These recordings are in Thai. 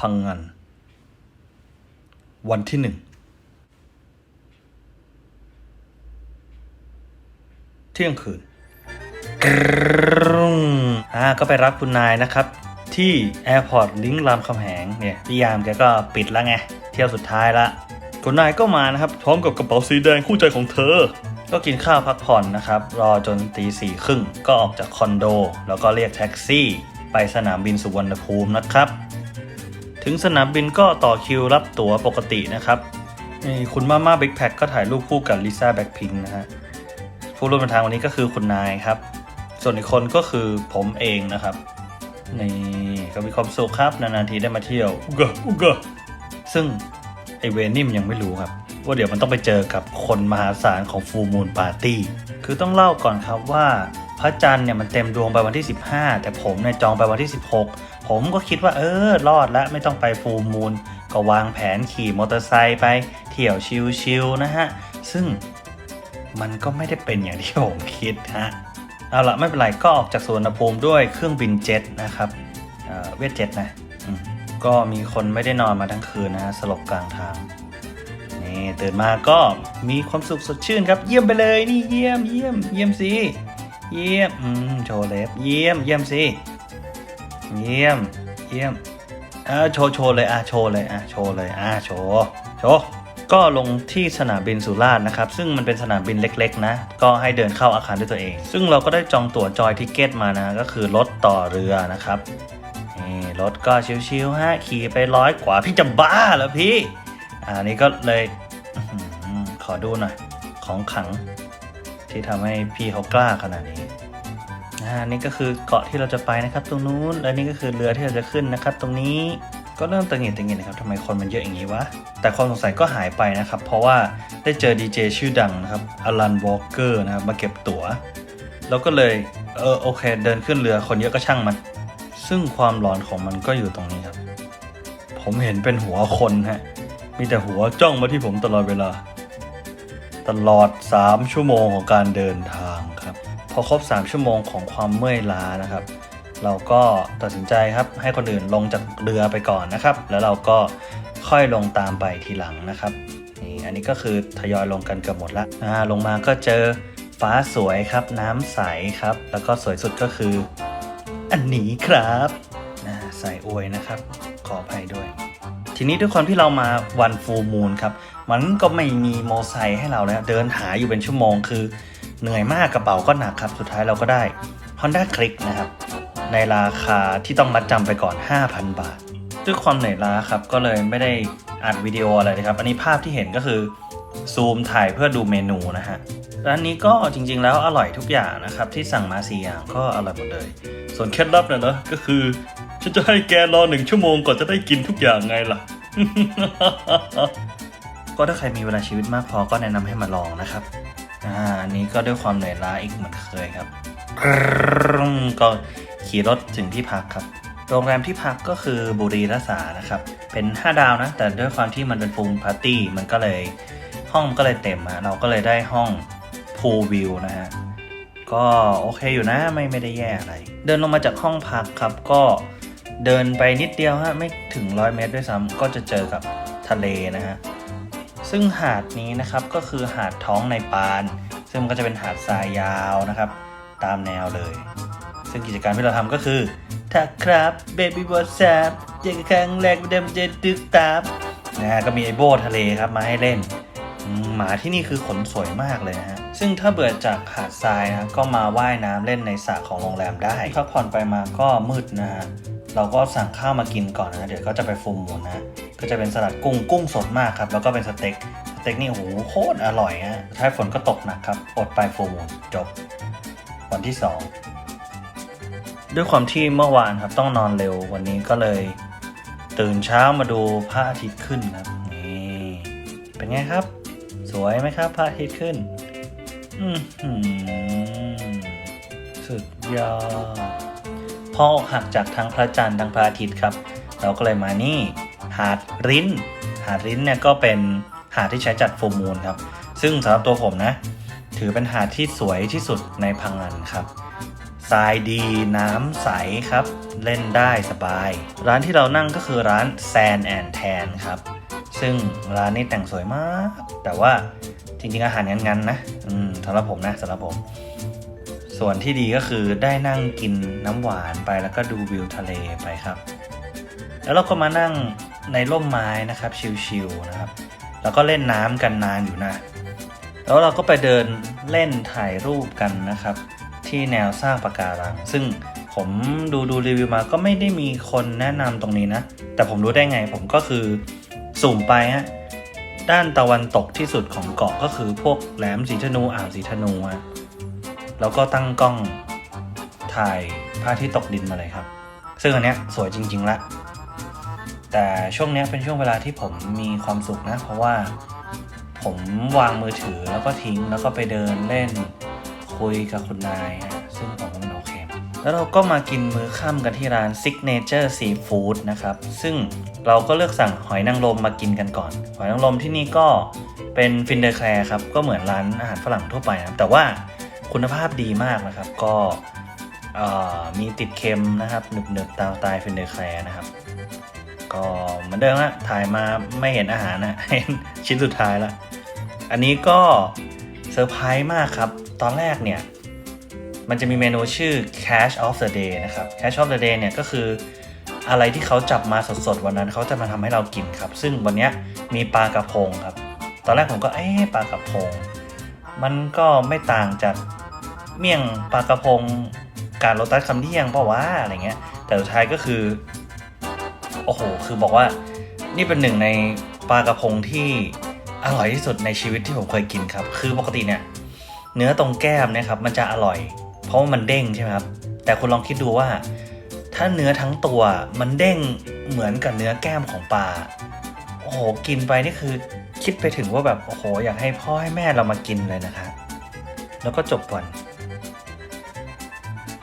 พังงานวันที่หนึ่งเที่ยงคืนกรึ๊งอ่าก็ไปรับคุณนายนะครับ ที่แอร์พอร์ตลิงก์รามคำแหงเนี่ยพี่ยามแกก็ปิดแล้วไง เที่ยวสุดท้ายละคุณนายก็มานะครับ พร้อมกับกระเป๋าสีแดงคู่ใจของเธอ ก็กินข้าวพักผ่อนนะครับ รอจนตีสี่ครึ่งก็ออกจากคอนโด แล้วก็เรียกแท็กซี่ ไปสนามบินสุวรรณภูมินะครับ ถึงสนามบินก็ต่อคิวรับตั๋วปกตินะครับนี่คุณมาม่าบิ๊กแพคก็ถ่ายรูปคู่กับลิซ่าแบ็คพิงนะฮะผู้ร่วมเดินทางวันนี้ก็คือคุณนายครับ ส่วนอีกคนก็คือผมเองนะครับนี่ก็มีความสุขครับนานๆทีได้มาเที่ยวอุกะอุกะซึ่งไอเวนนี่มันยังไม่รู้ครับ ว่าเดี๋ยวมันต้องไปเจอกับคนมหาศาลของฟูมูลปาร์ตี้คือต้องเล่าก่อนครับว่าพระจันทร์เนี่ยมันเต็มดวงไปวันที่ 15 แต่ผมเนี่ยจองไปวันที่ 16 ผมก็คิดว่าเออรอดแล้วไม่ต้องไปฟูมูล ก็วางแผนขี่มอเตอร์ไซค์ไป เที่ยวชิลๆนะฮะ ซึ่งมันก็ไม่ได้เป็นอย่างที่ผมคิดฮะเอาละไม่เป็นไรก็ออกจากสวนภูมิด้วยเครื่องบินเจ็ตนะครับเอ่อเวทเจ็ตนะก็มีคนไม่ได้นอนมาทั้งคืนนะฮะสลบกลางทางนี่ตื่นมาก็มีความสุขสดชื่นครับ เยี่ยมไปเลยนี่เยี่ยมเยี่ยมเยี่ยมสิเยี่ยมอืมโชว์เล็บเยี่ยมเยี่ยมสิ เยี่ยม เยี่ยมอ่าโชว์โชว์เลยอะโชว์เลยอะโชว์เลยอะโชว์ โชว์ ก็ลงที่สนามบินสุราษฎร์นะครับ ซึ่งมันเป็นสนามบินเล็กๆ นะ ก็ให้เดินเข้าอาคารด้วยตัวเอง ซึ่งเราก็ได้จองตั๋วจอยทิเกตมานะ ก็คือรถต่อเรือนะครับนี่รถก็ชิวๆฮะขี่ไปร้อยกว่าพี่จะบ้าเหรอพี่ อ่านี่ก็เลยขอดูหน่อย ของขังที่ทำให้พี่เขากล้าขนาดนี้ อ่านี่ก็คือเกาะที่เราจะไปนะครับ ตรงนู้น และนี่ก็คือเรือที่เราจะขึ้นนะครับ ตรงนี้ก็เริ่มตังหงิดตังหงิดนะครับทำไมคนมันเยอะอย่างนี้วะ แต่ความสงสัยก็หายไปนะครับ เพราะว่าได้เจอดีเจชื่อดังนะครับอลันวอล์กเกอร์นะครับมาเก็บตั๋ว แล้วก็เลยเออโอเค เดินขึ้นเรือคนเยอะก็ช่างมัน ซึ่งความหลอนของมันก็อยู่ตรงนี้ครับ ผมเห็นเป็นหัวคนฮะ มีแต่หัวจ้องมาที่ผมตลอดเวลา ตลอด 3 ชั่วโมงของการเดินทาง อครบ 3 ชั่วโมงของความเมื่อยล้านะครับ เราก็ตัดสินใจครับให้คนอื่นลงจากเรือไปก่อนนะครับ แล้วเราก็ค่อยลงตามไปทีหลังนะครับนี่อันนี้ก็คือทยอยลงกันเกือบหมดละอ่าลงมาก็เจอฟ้าสวยครับ น้ำใสครับ แล้วก็สวยสุดก็คือ อันนี้ครับอ่าใส่อวยนะครับ ขออภัยด้วย ทีนี้ด้วยความที่เรามาวันฟูมูลครับ มันก็ไม่มีโมไซให้เราแล้วเดินหาอยู่เป็นชั่วโมงคือ เหนื่อยมากกระเป๋าก็หนักครับ สุดท้ายเราก็ได้ Honda Click นะครับ ในราคาที่ต้องมัดจำไปก่อน 5,000 บาท ด้วยความเหนื่อยล้าครับ ก็เลยไม่ได้อัดวิดีโออะไรนะครับ อันนี้ภาพที่เห็นก็คือซูมถ่ายเพื่อดูเมนูนะฮะร้านนี้ก็จริงๆแล้วอร่อยทุกอย่างนะครับ ที่สั่งมาสี่อย่างก็อร่อยหมดเลย ส่วนเคล็ดลับเนี่ยนะก็คือฉันจะให้แกรอหนึ่งชั่วโมงก่อนจะได้กินทุกอย่างไงล่ะ ก็ถ้าใครมีเวลาชีวิตมากพอก็แนะนำให้มาลองนะครับ อ่าอันนี้ก็ด้วยความเหนื่อยล้าอีกเหมือนเคยครับก็ขี่รถถึงที่พักครับ โรงแรมที่พักก็คือบุรีรัษานะครับ เป็น 5 ดาวนะ แต่ด้วยความที่มันเป็นฟูลปาร์ตี้มันก็เลยห้องมันก็เลยเต็มฮะเราก็เลยได้ห้องพูลวิวนะฮะก็โอเคอยู่นะไม่ไม่ได้แย่อะไร เดินลงมาจากห้องพักครับก็เดินไปนิดเดียวฮะไม่ถึงร้อยเมตรด้วยซ้ำก็จะเจอกับทะเลนะฮะ ซึ่งหาดนี้นะครับก็คือหาดท้องในปาน ซึ่งมันก็จะเป็นหาดทรายยาวนะครับ ตามแนวเลย ซึ่งกิจกรรมที่เราทำก็คือถ้าครับเบบี้วอทแซปเจอกันครั้งแรกเดิมเจอตึกตามนะฮะก็มีไอโบทะเลครับมาให้เล่นหมาที่นี่คือขนสวยมากเลยนะฮะ ซึ่งถ้าเบื่อจากหาดทรายนะก็มาว่ายน้ำเล่นในสระของโรงแรมได้พักผ่อนไปมาก็มืดนะฮะ เราก็สั่งข้าวมากินก่อนนะ เดี๋ยวก็จะไปฟูมหมูนะ ก็จะเป็นสลัดกุ้งกุ้งสดมากครับ แล้วก็เป็นสเต็ก สเต็กนี่โอ้โหโคตรอร่อยฮะท้ายฝนก็ตกหนักครับ อดไปฟูมหมูจบ วันที่ 2 ด้วยความที่เมื่อวานครับต้องนอนเร็ววันนี้ก็เลย ตื่นเช้ามาดูพระอาทิตย์ขึ้นครับนี่เป็นไงครับ สวยไหมครับพระอาทิตย์ขึ้น อือหือสุดยอด พออกหักจากทั้งพระจันทร์ทั้งพระอาทิตย์ครับ เราก็เลยมานี่หาดริ้น หาดริ้นเนี่ยก็เป็นหาดที่ใช้จัดฟูมูลครับ ซึ่งสำหรับตัวผมนะ ถือเป็นหาดที่สวยที่สุดในพังงานครับทรายดีน้ำใสครับ เล่นได้สบาย ร้านที่เรานั่งก็คือร้าน Sand and Tan ครับ ซึ่งร้านนี้แต่งสวยมาก แต่ว่าจริงๆอาหารงั้นๆนะสำหรับผมนะสำหรับผม ส่วนที่ดีก็คือได้นั่งกินน้ำหวานไปแล้วก็ดูวิวทะเลไปครับ แล้วเราก็มานั่งในร่มไม้นะครับชิลๆนะครับ แล้วก็เล่นน้ำกันนานอยู่นะ แล้วเราก็ไปเดินเล่นถ่ายรูปกันนะครับ ที่แนวสร้างปะการัง ซึ่งผมดูดูรีวิวมาก็ไม่ได้มีคนแนะนำตรงนี้นะ แต่ผมรู้ได้ไงผมก็คือสุ่มไปฮะด้านตะวันตกที่สุดของเกาะก็คือพวกแหลมสีธนูอ่าวสีธนูฮะ แล้วก็ตั้งกล้องถ่ายพระอาที่ตกดินมาเลยครับ ซึ่งอันเนี้ยสวยจริง ๆ ละ แต่ช่วงเนี้ยเป็นช่วงเวลาที่ผมมีความสุขนะ เพราะว่าผมวางมือถือแล้วก็ทิ้งแล้วก็ไปเดินเล่นคุยกับคุณนาย ซึ่งผมว่ามันโอเค แล้วเราก็มากินมื้อค่ำกันที่ร้าน Signature Seafood นะครับ ซึ่งเราก็เลือกสั่งหอยนางรมมากินกันก่อน หอยนางรมที่นี่ก็เป็นฟินเดอร์แคร์ครับ ก็เหมือนร้านอาหารฝรั่งทั่วไปนะแต่ว่า คุณภาพดีมากนะครับ ก็มีติดเค็มนะครับหนึบๆตามสไตล์ฟินเดอร์แคร์นะครับ ก็เหมือนเดิมฮะถ่ายมาไม่เห็นอาหารนะเห็นชิ้นสุดท้ายละอันนี้ก็เซอร์ไพรส์มากครับ ตอนแรกเนี่ย มันจะมีเมนูชื่อ Cash of the Day นะครับ Cash of the Day เนี่ยก็คืออะไรที่เขาจับมาสดๆ วันนั้นเขาจะมาทำให้เรากินครับ ซึ่งวันนี้มีปลากระพงครับ ตอนแรกผมก็เอ๊ะปลากระพง มันก็ไม่ต่างจาก เมี่ยงปลากระพงการโรตัสคำเที่ยงเปล่าวะอะไรเงี้ย แต่สุดท้ายก็คือ โอ้โห คือบอกว่า นี่เป็นหนึ่งในปลากระพงที่อร่อยที่สุดในชีวิตที่ผมเคยกินครับ คือปกติเนี่ยเนื้อตรงแก้มนะครับ มันจะอร่อย เพราะว่ามันเด้งใช่ไหมครับ แต่คุณลองคิดดูว่า ถ้าเนื้อทั้งตัวมันเด้งเหมือนกับเนื้อแก้มของปลา โอ้โห กินไปนี่คือคิดไปถึงว่าแบบ โอ้โห อยากให้พ่อให้แม่เรามากินเลยนะครับแล้วก็จบวัน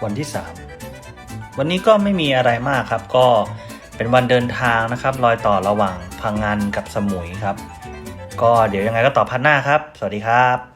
วันที่ 3 วันนี้ก็ไม่มีอะไรมากครับ ก็เป็นวันเดินทางนะครับรอยต่อระหว่างพังงานกับสมุยครับ ก็เดี๋ยวยังไงก็ต่อพันหน้าครับ สวัสดีครับ